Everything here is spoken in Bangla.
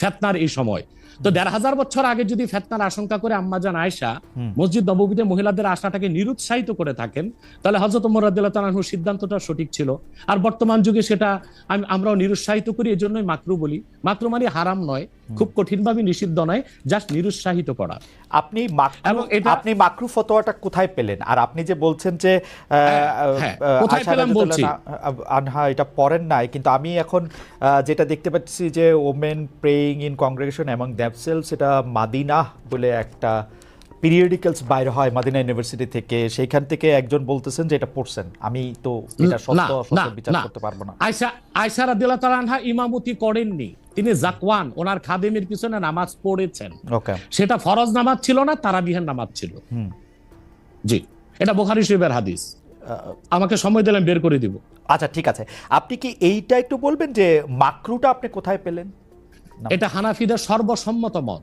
ফেতনার এই সময়। তো দেড় হাজার বছর আগে যদি ফেতনার আশঙ্কা করে আম্মাজান আয়সা মসজিদ নববীতে মহিলাদের আশাটাকে নিরুৎসাহিত করে থাকেন তাহলে হজরত রাদিয়াল্লাহু সিদ্ধান্তটা সঠিক ছিল। আর বর্তমান যুগে সেটা আমি- আমরাও নিরুৎসাহিত করি এজন্যই মাকরু বলি। মাকরু মানে হারাম নয় খুব কঠিনভাবে নিষিদ্ধ নয় জাস্ট নিরুৎসাহিত করা আপনি মাকরু আপনি মাকরু ফতোয়াটা কোথায় পেলেন আর আপনি যে বলছেন যে আহ, হ্যাঁ, বলছি। আনহা- এটা পড়েন নাই কিন্তু আমি এখন যেটা দেখতে পাচ্ছি যে ওমেন প্রেইং ইন কংগ্রেগেশন এবং দ্যাপসেলস সেটা মাদিনা বলে একটা পিরিয়ডিক্যালস বাইর হয় মাদিনা ইউনিভার্সিটি থেকে সেইখান থেকে একজন বলতেছেন যে এটা পড়ছেন। আমি তো এটা সত্য অসত্য বিচার করতে পারব না। আয়সা আয়সা রাদিয়াল্লাহু তাআলা ইমামতি করেননি। তিনি জাকওয়ান ওনার খাদেমের পিছনে নামাজ পড়েছেন। ওকে। সেটা ফরজ নামাজ ছিল না তারাবিহের নামাজ ছিল। হুম। জি এটা বুখারী শরীফের হাদিস। আমাকে সময় দিলেন বের করে দিব। আচ্ছা ঠিক আছে। আপনি কি এইটা একটু বলবেন যে মাকরুটা আপনি কোথায় পেলেন? এটা হানাফিদের সর্বসম্মত মত।